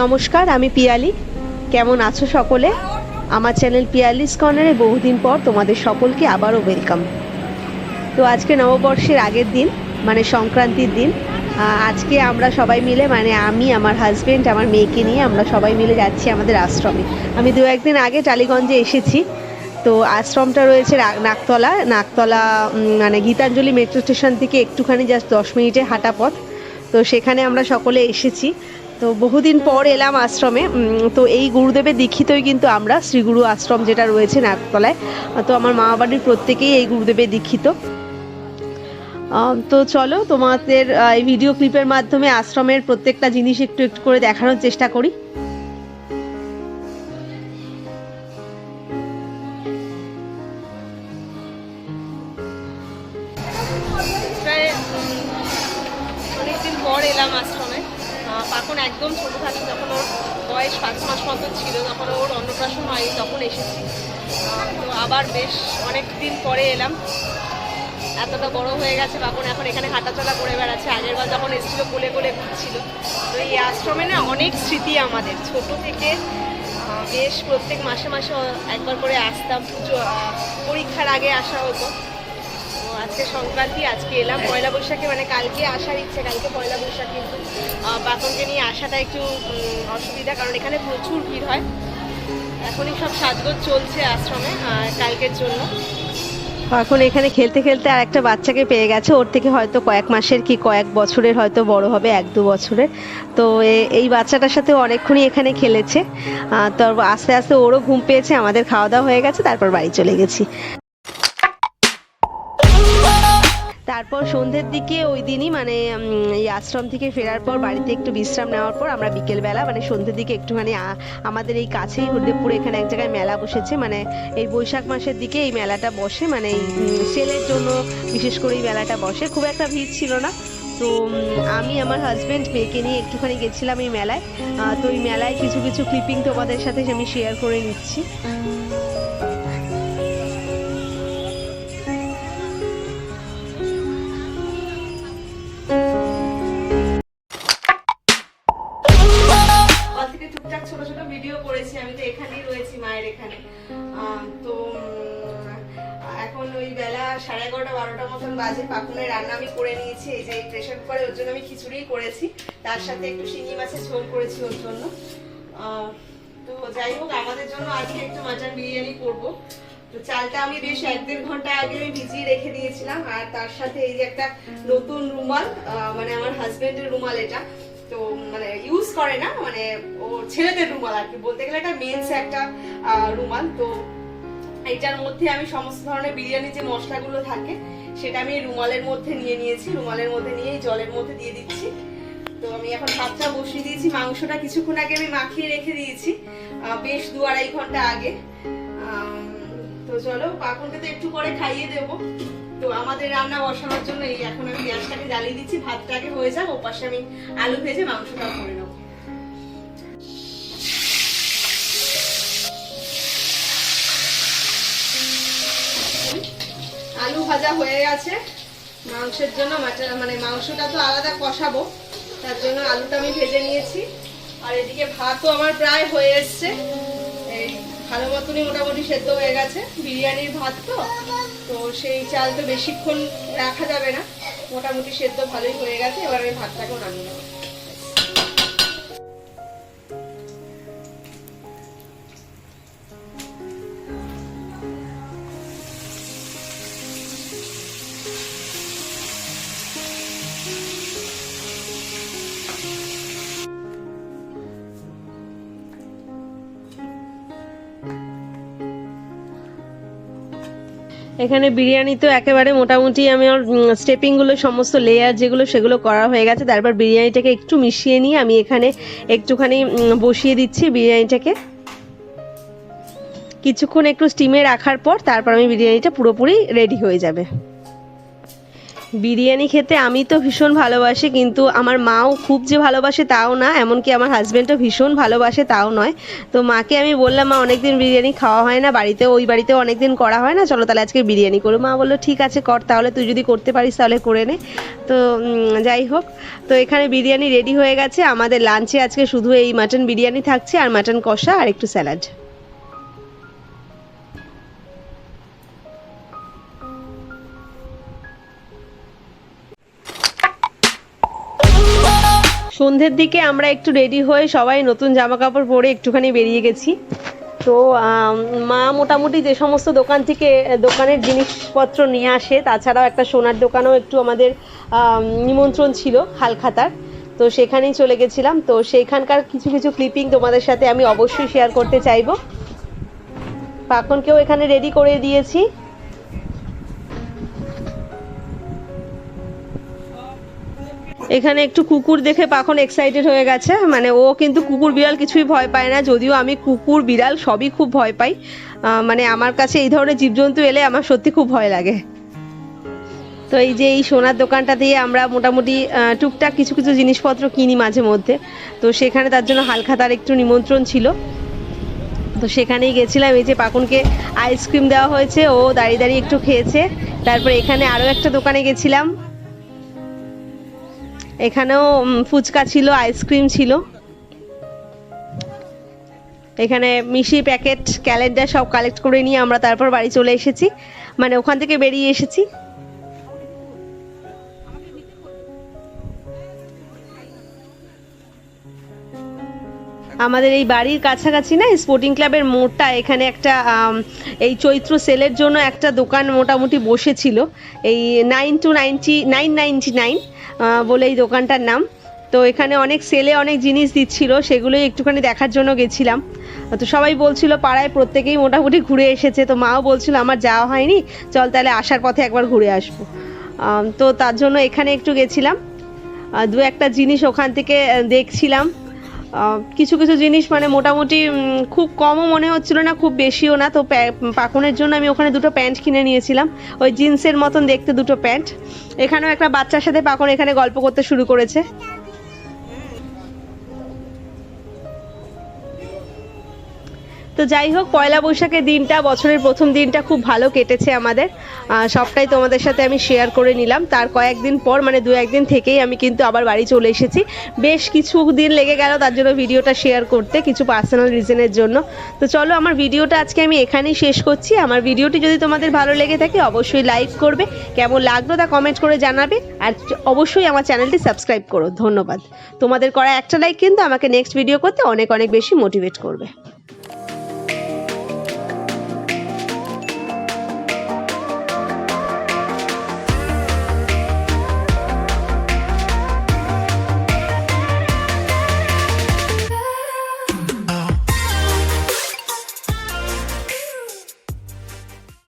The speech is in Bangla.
নমস্কার, আমি পিয়ালি। কেমন আছো সকলে? আমার চ্যানেল পিয়ালিস কর্নারে বহুদিন পর তোমাদের সকলকে আবারও ওয়েলকাম। তো আজকে নববর্ষের আগের দিন মানে সংক্রান্তির দিন। আজকে আমরা সবাই মিলে মানে আমি, আমার হাজবেন্ড আমার মেয়েকে নিয়ে আমরা সবাই মিলে যাচ্ছি আমাদের আশ্রমে। আমি দু একদিন আগে টালিগঞ্জে এসেছি। তো আশ্রমটা রয়েছে নাকতলা নাকতলা মানে গীতাঞ্জলি মেট্রো স্টেশন থেকে একটুখানি জাস্ট দশ মিনিটে হাঁটা পথ। তো সেখানে আমরা সকলে এসেছি। তো বহুদিন পর এলাম আশ্রমে। তো এই গুরুদেবের দীক্ষিতই কিন্তু আমরা, শ্রীগুরু আশ্রম যেটা রয়েছে নাকতলায় তো আমার মা বাড়ির প্রত্যেকেই এই গুরুদেবের দীক্ষিত। তো চলো তোমাদের এই ভিডিও ক্লিপের মাধ্যমে আশ্রমের প্রত্যেকটা জিনিস একটু একটু করে দেখানোর চেষ্টা করি। পর এলাম আশ্রমে। পাখন একদম ছোটো থাকে, যখন ওর বয়স পাঁচ মাস মতো ছিল, তখন ওর অন্নপ্রাশন হয়নি, তখন এসেছি। তো আবার বেশ অনেক দিন পরে এলাম। এতটা বড় হয়ে গেছে বাপন এখন এখানে হাঁটাচলা করে বেড়াচ্ছে। আগের বার যখন এসেছিল, কোলে কোলে ঘুরছিল। তো এই আশ্রমে না অনেক স্মৃতি আমাদের। ছোট থেকে বেশ প্রত্যেক মাসে মাসে একবার করে আসতাম। পুজো পরীক্ষার আগে আসা হতো। আজকে সংক্রান্তি আজকে এলাম। পয়লা বৈশাখে মানে কালকে আসার ইচ্ছে কালকে পয়লা বৈশাখ কিন্তু আহ, নিয়ে আসাটা একটু অসুবিধা কারণ এখানে প্রচুর ভিড় হয়। এখনই সব সাজগোজ চলছে আশ্রমে কালকের জন্য। এখন এখানে খেলতে খেলতে আর একটা বাচ্চাকে পেয়ে গেছে। ওর থেকে হয়তো কয়েক মাসের কি কয়েক বছরের হয়তো বড় হবে এক দু বছরের। তো এই বাচ্চাটার সাথে অনেকক্ষণই এখানে খেলেছে। তো আস্তে আস্তে ওরও ঘুম পেয়েছে আমাদের খাওয়া দাওয়া হয়ে গেছে তারপর বাড়ি চলে গেছি। তারপর সন্ধ্যের দিকে ওই দিনই মানে এই আশ্রম থেকে ফেরার পর, বাড়িতে একটু বিশ্রাম নেওয়ার পর আমরা বিকেলবেলা মানে সন্ধ্যের দিকে একটুখানি আমাদের এই কাছেই হরদেবপুরে এখানে এক জায়গায় মেলা বসেছে। মানে এই বৈশাখ মাসের দিকে এই মেলাটা বসে মানে সেলের জন্য বিশেষ করে এই মেলাটা বসে। খুব একটা ভিড় ছিল না। তো আমি আমার হাজব্যান্ড মেয়েকে নিয়ে একটুখানি গেছিলাম এই মেলায়। তো এই মেলায় কিছু কিছু ক্লিপিং তোমাদের সাথে আমি শেয়ার করে নিচ্ছি। থেকে টুকটাক ছোট ছোট ভিডিও করেছি, আমি তো এখানেই রয়েছি, মায়ের এখানে। তো এখন ওই বেলা সাড়ে এগারোটা, বারোটা মতন বাজে, পাকুনের রান্না আমি করে নিয়েছি, এই যে প্রেশার কুকারে ওর জন্য আমি খিচুড়ি করেছি। তার সাথে একটু শিঙি মাছের ঝোল করেছি ওর জন্য। তো যাই হোক, আমাদের জন্য আজকে একটু মাটন বিরিয়ানি করব। তো চালটা আমি বেশ এক দেড় ঘণ্টা আগে আমি ভিজিয়ে রেখে দিয়েছিলাম, আর তার সাথে এই যে একটা নতুন রুমাল মানে আমার হাজবেন্ডের রুমাল এটা। তো মানে করে না মানে ও ছেলেদের রুমাল আর কি। বলতে গেলে এটা মেন্স একটা রুমাল। তো এটার মধ্যে আমি সমস্ত ধরনের বিরিয়ানি যে মশলাগুলো থাকে, সেটা আমি রুমালের মধ্যে নিয়ে নিয়েছি। রুমালের মধ্যে নিয়ে জলের মধ্যে দিয়ে দিচ্ছি। তো আমি এখন ভাতটা বসিয়ে দিয়েছি। মাংসটা কিছুক্ষণ আগে আমি মাখিয়ে রেখে দিয়েছি বেশ দু আড়াই ঘণ্টা আগে। তো চলো পাখনকে তো একটু পরে খাইয়ে দেব। তো আমাদের রান্না বসানোর জন্য এই এখন আমি গ্যাসটাকে জ্বালিয়ে দিচ্ছি। ভাতটা আগে হয়ে যাক ও পাশে আমি আলু ভেজে মাংসটাও করে নেব। হয়ে গেছে। মাংসের জন্য মানে মাংসটা তো আলাদা কষাবো, তার জন্য আলুটা আমি ভেজে নিয়েছি। আর এদিকে ভাতও আমার প্রায় হয়ে এসছে। এই ভালো মতনই মোটামুটি সেদ্ধ হয়ে গেছে। বিরিয়ানির ভাত তো তো সেই চাল তো বেশিক্ষণ রাখা যাবে না। মোটামুটি সেদ্ধ ভালোই হয়ে গেছে, এবার আমি ভাতটাকেও নামিয়ে নেব। এখানে বিরিয়ানি তো একেবারে মোটামুটি আমি স্টেপিংগুলো সমস্ত লেয়ার যেগুলো, সেগুলো করা হয়ে গেছে। তারপর বিরিয়ানিটাকে একটু মিশিয়ে নিয়ে আমি এখানে একটুখানি বসিয়ে দিচ্ছি বিরিয়ানিটাকে। কিছুক্ষণ একটু স্টিমে রাখার পর তারপর আমি বিরিয়ানিটা পুরোপুরি রেডি হয়ে যাবে। বিরিয়ানি খেতে আমি তো ভীষণ ভালোবাসি, কিন্তু আমার মাও খুব যে ভালোবাসে তাও না, এমনকি আমার হাজব্যান্ডও ভীষণ ভালোবাসে তাও নয়। তো মাকে আমি বললাম, মা, অনেকদিন বিরিয়ানি খাওয়া হয় না বাড়িতে ওই বাড়িতেও অনেকদিন করা হয় না, চলো তাহলে আজকে বিরিয়ানি করো। মা বলল, ঠিক আছে, কর, তাহলে তুই যদি করতে পারিস তাহলে করে নে। তো যাই হোক, তো এখানে বিরিয়ানি রেডি হয়ে গেছে। আমাদের লাঞ্চে আজকে শুধু এই মাটন বিরিয়ানি থাকছে, আর মাটন কষা, আর একটু স্যালাড সন্ধ্যের দিকে আমরা একটু রেডি হয়ে সবাই নতুন জামা কাপড় পরে একটুখানি বেরিয়ে গেছি। তো মা মোটামুটি যে সমস্ত দোকান থেকে, দোকানের জিনিসপত্র নিয়ে আসে, তাছাড়াও একটা সোনার দোকানেও একটু আমাদের নিমন্ত্রণ ছিল হালখাতার। তো সেখানেই চলে গেছিলাম। তো সেখানকার কিছু কিছু ক্লিপিং তোমাদের সাথে আমি অবশ্যই শেয়ার করতে চাইব। পাখনকেও এখানে রেডি করে দিয়েছি। এখানে একটু কুকুর দেখে পাখন এক্সাইটেড হয়ে গেছে। মানে ও কিন্তু কুকুর বিড়াল কিছুই ভয় পায় না, যদিও আমি কুকুর, বিড়াল সবই খুব ভয় পাই। মানে আমার কাছে এই ধরনের জীবজন্তু এলে আমার সত্যি খুব ভয় লাগে। তো এই যে এই সোনার দোকানটা দিয়ে আমরা মোটামুটি টুকটাক কিছু কিছু জিনিসপত্র কিনি মাঝে মধ্যে। তো সেখানে তার জন্য হালখাতার একটু নিমন্ত্রণ ছিল। তো সেখানেই গেছিলাম, এই যে পাকুনকে আইসক্রিম দেওয়া হয়েছে, ও দাঁড়িয়ে দাঁড়িয়ে একটু খেয়েছে। তারপর এখানে আরও একটা দোকানে গেছিলাম। এখানেও ফুচকা ছিল আইসক্রিম ছিল। এখানে মিষ্টি প্যাকেট ক্যালেন্ডার সব কালেক্ট করে নিয়ে আমরা তারপর বাড়ি চলে এসেছি। মানে ওখান থেকে বেরিয়ে এসেছি। আমাদের এই বাড়ির কাছাকাছি না স্পোর্টিং ক্লাবের মোড়টা, এখানে একটা এই চৈত্র সেলের জন্য একটা দোকান মোটামুটি বসেছিল। এই nine to ninety nine ninety nine বলে এই দোকানটার নাম। তো এখানে অনেক সেলে অনেক জিনিস দিচ্ছিল, সেগুলোই একটুখানি দেখার জন্য গেছিলাম। তো সবাই বলছিল, পাড়ায় প্রত্যেকেই মোটামুটি ঘুরে এসেছে। তো মাও বলছিল, আমার যাওয়া হয়নি, চল তাহলে আসার পথে একবার ঘুরে আসব। তো তার জন্য এখানে একটু গেছিলাম। দু একটা জিনিস ওখান থেকে দেখছিলাম। কিছু কিছু জিনিস মানে মোটামুটি খুব কমও মনে হচ্ছিল না, খুব বেশিও না। তো পাকনের জন্য আমি ওখানে দুটো প্যান্ট কিনে নিয়েছিলাম। ওই জিন্সের মতন দেখতে দুটো প্যান্ট। এখানেও একটা বাচ্চার সাথে পাকন এখানে গল্প করতে শুরু করেছে। তো যাই হোক, পয়লা বৈশাখের দিনটা, বছরের প্রথম দিনটা খুব ভালো কেটেছে আমাদের। সবটাই তোমাদের সাথে আমি শেয়ার করে নিলাম। তার কয়েকদিন পর মানে দু একদিন থেকেই আমি কিন্তু আবার বাড়ি চলে এসেছি। বেশ কিছু দিন লেগে গেল তার জন্য ভিডিওটা শেয়ার করতে, কিছু পার্সোনাল রিজনের জন্য। তো চলো, আমার ভিডিওটা আজকে আমি এখানেই শেষ করছি। আমার ভিডিওটি যদি তোমাদের ভালো লেগে থাকে, অবশ্যই লাইক করবে। কেমন লাগল তা কমেন্ট করে জানাবে। আর অবশ্যই আমার চ্যানেলটি সাবস্ক্রাইব করো। ধন্যবাদ। তোমাদের করা একটা লাইক কিন্তু আমাকে নেক্সট ভিডিও করতে অনেক অনেক বেশি মোটিভেট করবে।